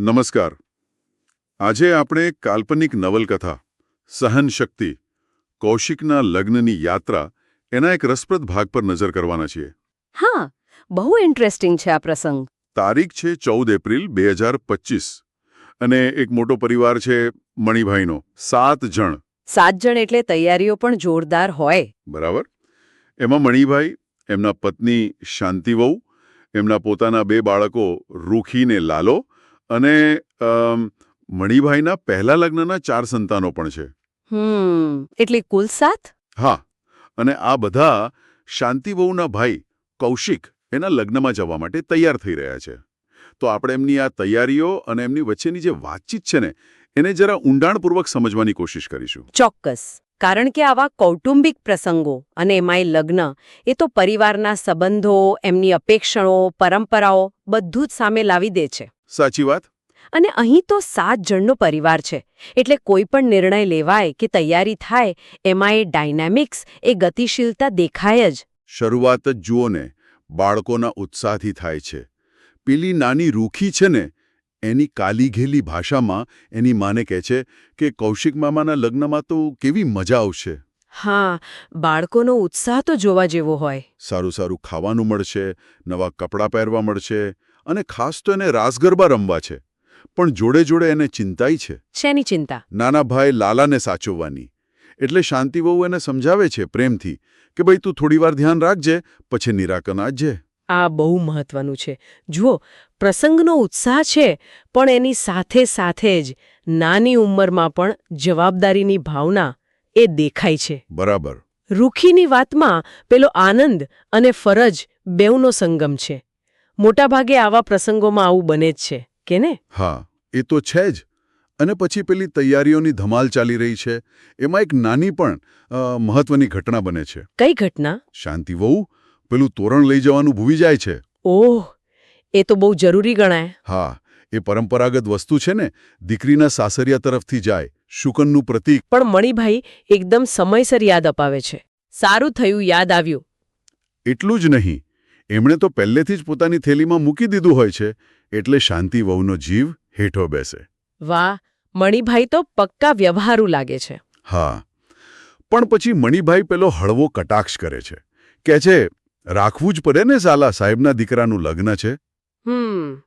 નમસ્કાર. આજે આપણે કાલ્પનિક નવલકથા સહનશક્તિ કૌશિકના લગ્નની યાત્રા એના એક રસપ્રદ ભાગ પર નજર કરવાના છીએ. હા બહુ ઇન્ટરેસ્ટિંગ છે આ પ્રસંગ. તારીખ છે ચૌદ એપ્રિલ બે અને એક મોટો પરિવાર છે મણિભાઈનો સાત જણ. સાત જણ એટલે તૈયારીઓ પણ જોરદાર હોય. બરાબર. એમાં મણિભાઈ એમના પત્ની શાંતિવહુ એમના પોતાના બે બાળકો રૂખીને લાલો અને મણિભાઈના પહેલા લગ્નના ચાર સંતાનો પણ છે. હમ એટલે કુલ સાત? હા અને આ બધા શાંતિબહુના ભાઈ કૌશિક એના લગ્નમાં જવા માટે તૈયાર થઈ રહ્યા છે. તો આપણે એમની આ તૈયારીઓ અને એમની વચ્ચેની જે વાતચીત છે ને એને જરા ઊંડાણપૂર્વક સમજવાની કોશિશ કરીશું. ચોક્કસ. કારણ કે આવા કૌટુંબિક પ્રસંગો અને એમાંય લગ્ન એ તો પરિવારના સંબંધો એમની અપેક્ષાઓ પરંપરાઓ બધું જ સામે લાવી દે છે. સાચી વાત. અને અહીં તો સાત જણનો પરિવાર છે. એટલે કોઈ પણ નિર્ણય લેવાય કે તૈયારી થાય એમાં એ ડાયનામિક્સ એ ગતિશીલતા દેખાય જ. શરૂઆત જ જુઓ ને બાળકોના ઉત્સાહથી થાય છે. પેલી નાની રૂખી છે ને એની કાલીઘેલી ભાષામાં એની માને કહે છે કે કૌશિક મામાના લગ્નમાં તો કેવી મજા આવશે. હા બાળકોનો ઉત્સાહ તો જોવા જેવો હોય. સારું સારું ખાવાનું મળશે નવા કપડાં પહેરવા મળશે અને ખાસ તો એને રાસ ગરબા રમવા છે. પણ જોડે જોડે એને ચિંતાઈ છે. શેની ચિંતા? નાના ભાઈ લાલાને સાચવવાની. એટલે શાંતિવહુ એને સમજાવે છે પ્રેમથી કે ભાઈ તું થોડીવાર ધ્યાન રાખજે પછી નિરાકન આજજે આ બહુ મહત્વનું છે. જુઓ પ્રસંગનો ઉત્સાહ છે પણ એની સાથે સાથે જ નાની ઉંમરમાં પણ જવાબદારીની ભાવના એ દેખાય છે. બરાબર. રૂખીની વાતમાં પેલો આનંદ અને ફરજ બેઉનો સંગમ છે. મોટાભાગે આવા પ્રસંગોમાં આવું બને જ છે કે ને? હા એ તો છે જ. અને પછી પેલી તૈયારીઓની ધમાલ ચાલી રહી છે. એમાં એક નાની પણ મહત્વની ઘટના બને છે. કઈ ઘટના? શાંતિવહુ પેલું તોરણ લઈ જવાનું ભૂવી જાય છે. ઓહ એ તો બહુ જરૂરી ગણાય. હા એ પરંપરાગત વસ્તુ છે ને દીકરીના સાસરિયા તરફથી જાય શુકનનું પ્રતીક. પણ મણિભાઈ એકદમ સમયસર યાદ અપાવે છે. સારું થયું યાદ આવ્યું. એટલું જ નહીં એમણે તો પહેલેથી જ પોતાની થેલીમાં મૂકી દીધું હોય છે એટલે શાંતિ વહુનો જીવ હેઠો બેસે. વાહ મણિભાઈ તો પક્કા વ્યવહારુ લાગે છે. હા પણ પછી મણિભાઈ પેલો હળવો કટાક્ષ કરે છે. કે છે રાખવું જ પડે ને સાલા સાહેબના દીકરાનું લગ્ન છે. હમ.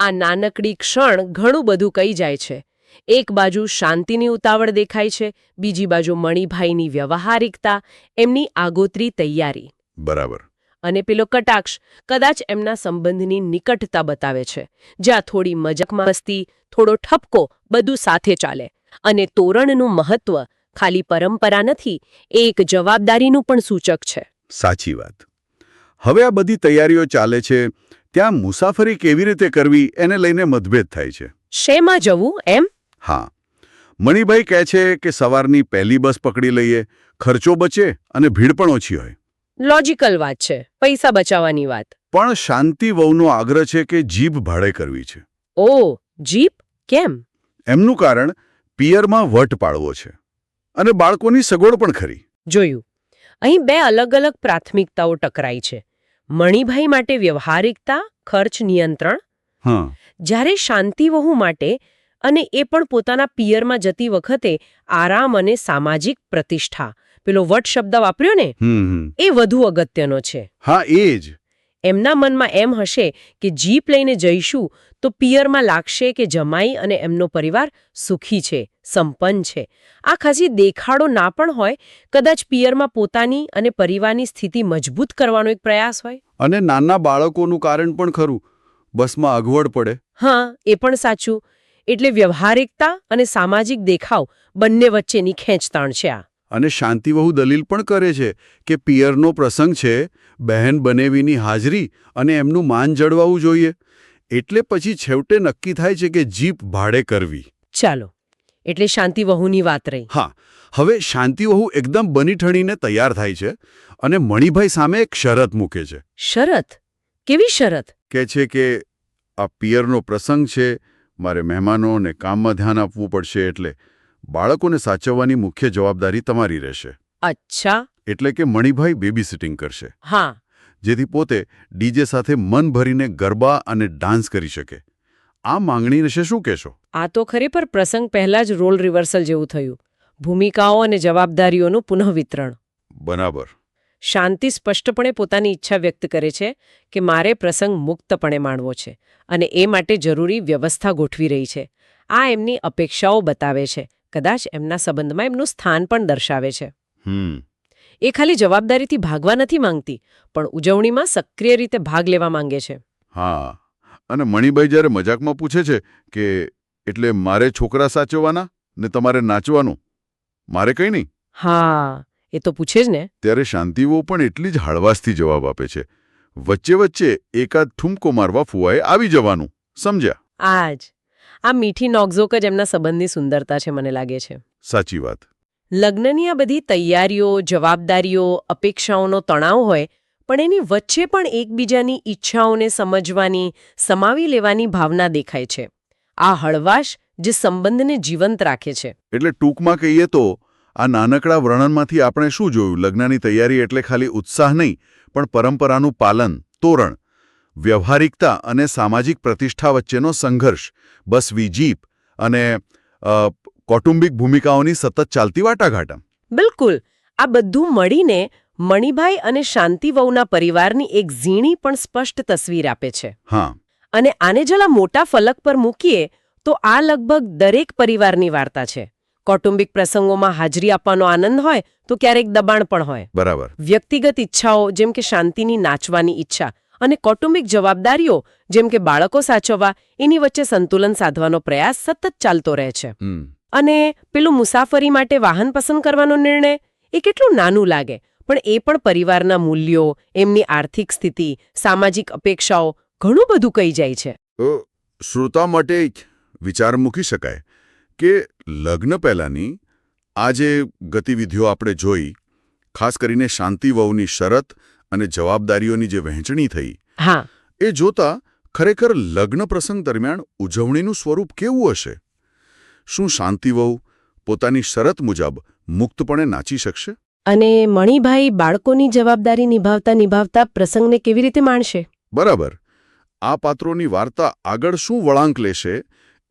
આ નાનકડી ક્ષણ ઘણું બધું કહી જાય છે. એક બાજુ શાંતિની ઉતાવળ દેખાય છે બીજી બાજુ મણિભાઈની વ્યવહારિકતા એમની આગોતરી તૈયારી. બરાબર. અને પેલો કટાક્ષ કદાચ એમના સંબંધની નિકટતા બતાવે છે જ્યાં થોડી મજાક મસ્તી થોડો ઠપકો બધું સાથે ચાલે. અને તોરણનું મહત્વ ખાલી પરંપરા નથી એ એક જવાબદારીનું પણ સૂચક છે. સાચી વાત. હવે આ બધી તૈયારીઓ ચાલે છે ત્યાં મુસાફરી કેવી રીતે કરવી એને લઈને મતભેદ થાય છે. શેમાં જવું એમ? હા. મણિભાઈ કહે છે કે સવારની પહેલી બસ પકડી લઈએ ખર્ચો બચે અને ભીડ પણ ઓછી હોય. લોજિકલ વાત છે પૈસા બચાવવાની વાત. પણ શાંતિ વહુનો આગ્રહ છે કે જીભ ભાડે કરવી છે. ઓ જીપ કેમ? એમનું કારણ પિયરમાં વટ પાડવો છે. અને બાળકોની સગવડ પણ ખરી. જોયું. અહીં બે અલગ અલગ પ્રાથમિકતાઓ ટકરાઈ છે. મણિભાઈ માટે વ્યવહારિકતા ખર્ચ નિયંત્રણ જ્યારે જ્યારે શાંતિવહુ માટે અને એ પણ પોતાના પિયરમાં જતી વખતે આરામ અને સામાજિક પ્રતિષ્ઠા. પેલો વટ શબ્દ વાપર્યો ને. એ વધુ અગત્યનો છે. હા એ જ. એમના મનમાં એમ હશે કે જીપ લઈને જઈશું તો પિયરમાં લાગશે કે જમાઈ અને એમનો પરિવાર સુખી છે સંપન્ન છે. આ ખાસી દેખાડો ના પણ હોય કદાચ પિયરમાં પોતાની અને પરિવારની સ્થિતિ મજબૂત કરવાનો એક પ્રયાસ હોય. અને નાના બાળકોનું કારણ પણ ખરું. બસમાં અગવડ પડે. હા એ પણ સાચું. એટલે વ્યવહારિકતા અને સામાજિક દેખાવ બંને વચ્ચેની ખેંચતાણ છે આ. અને શાંતિવહુ દલીલ પણ કરે છે કે પિયરનો પ્રસંગ છે બહેન બનેવીની હાજરી અને એમનું માન જળવાવું જોઈએ. એટલે પછી છેવટે નક્કી થાય છે કે જીપ ભાડે કરવી. ચાલો એટલે શાંતિવહુની વાત રહી. હા હવે શાંતિવહુ એકદમ બની ઠણીને તૈયાર થાય છે અને મણિભાઈ સામે એક શરત મૂકે છે. શરત? કેવી શરત? કે છે કે આ પિયરનો પ્રસંગ છે મારે મહેમાનો અને કામમાં ધ્યાન આપવું પડશે એટલે બાળકોને સાચવવાની મુખ્ય જવાબદારી તમારી રહેશે. અચ્છા. એટલે કે મણિભાઈ બેબી સિટિંગ કરશે. હા. જેથી પોતે ડીજે સાથે મન ભરીને ગરબા અને ડાન્સ કરી શકે. આ માંગણી વિશે શું કહેશો? આ તો ખરેખર પ્રસંગ પહેલા જ રોલ રિવર્સલ જેવું થયું. ભૂમિકાઓ અને જવાબદારીઓનું પુનઃવિતરણ. બરાબર. શાંતિ સ્પષ્ટપણે પોતાની ઈચ્છા વ્યક્ત કરે છે કે મારે પ્રસંગ મુક્તપણે માણવો છે અને એ માટે જરૂરી વ્યવસ્થા ગોઠવી રહી છે. આ એમની અપેક્ષાઓ બતાવે છે. કદાચ એમના સંબંધમાં એમનું સ્થાન પણ દર્શાવે છે. હમ. એ ખાલી જવાબદારીથી ભાગવા નથી માંગતી પણ ઉજવણીમાં સક્રિય રીતે ભાગ લેવા માંગે છે. હા. અને મણિભાઈ જ્યારે મજાકમાં પૂછે છે કે એટલે મારે છોકરા સાચવવાના ને તમારે નાચવાનું? મારે કંઈ નહીં? હા એ તો પૂછે જ ને. ત્યારે શાંતિવો પણ એટલી જ હળવાશથી જવાબ આપે છે. વચ્ચે વચ્ચે એકાદ ઠુમકો મારવા ફુવાએ આવી જવાનું. સમજ્યા? આ જ આ મીઠી નોકઝોક જ એમના સંબંધની સુંદરતા છે મને લાગે છે. સાચી વાત. લગ્નની આ બધી તૈયારીઓ જવાબદારીઓ અપેક્ષાઓનો તણાવ હોય પણ એની વચ્ચે પણ એકબીજાની ઈચ્છાઓને સમજવાની સમાવી લેવાની ભાવના દેખાય છે. આ હળવાશ જે સંબંધને જીવંત રાખે છે. એટલે ટૂંકમાં કહીએ તો આ નાનકડા વર્ણનમાંથી આપણે શું જોયું? લગ્નની તૈયારી એટલે ખાલી ઉત્સાહ નહીં પણ પરંપરાનું પાલન તોરણ. વ્યવહારિકતા અને સામાજિક પ્રતિષ્ઠા વચ્ચેનો સંઘર્ષ બસ વીજીપ અને કૌટુંબિક ભૂમિકાઓની સતત ચાલતી વાટાઘાટા. બિલકુલ. આ બધું મળીને મણિભાઈ અને શાંતિવહુના પરિવારની એક ઝીણી પણ સ્પષ્ટ તસવીર આપે છે. હા. અને આને જલા મોટા ફલક પર મૂકીએ તો આ લગભગ દરેક પરિવારની વાર્તા છે. કૌટુંબિક પ્રસંગોમાં હાજરી આપવાનો આનંદ હોય તો ક્યારેક દબાણ પણ હોય. બરાબર. વ્યક્તિગત ઈચ્છાઓ જેમ કે શાંતિની નાચવાની ઈચ્છા અને કૌટુંબિક જવાબદારીઓ જેમ કે બાળકો સાચવવા એની વચ્ચે સંતુલન સાધવાનો પ્રયાસ સતત ચાલતો રહે છે. અને પેલું મુસાફરી માટે વાહન પસંદ કરવાનો નિર્ણય એ કેટલું નાનું લાગે પણ એ પણ પરિવારના મૂલ્યો એમની આર્થિક સ્થિતિ સામાજિક અપેક્ષાઓ ઘણું બધું કહી જાય છે. શ્રોતા માટે વિચાર મૂકી શકાય કે લગ્ન પહેલાંની આ જે ગતિવિધિઓ આપણે જોઈ ખાસ કરીને શાંતિવહુની શરત અને જવાબદારીઓની જે વહેંચણી થઈ હા. એ જોતા ખરેખર લગ્ન પ્રસંગ દરમિયાન ઉજવણીનું સ્વરૂપ કેવું હશે? શું શાંતિવહુ પોતાની શરત મુજબ મુક્તપણે નાચી શકશે? અને મણિભાઈ બાળકોની જવાબદારી નિભાવતા નિભાવતા પ્રસંગને કેવી રીતે માણશે? બરાબર. આ પાત્રોની વાર્તા આગળ શું વળાંક લેશે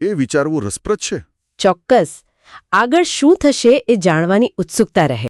એ વિચારવું રસપ્રદ છે. ચોક્કસ. આગળ શું થશે એ જાણવાની ઉત્સુકતા રહે.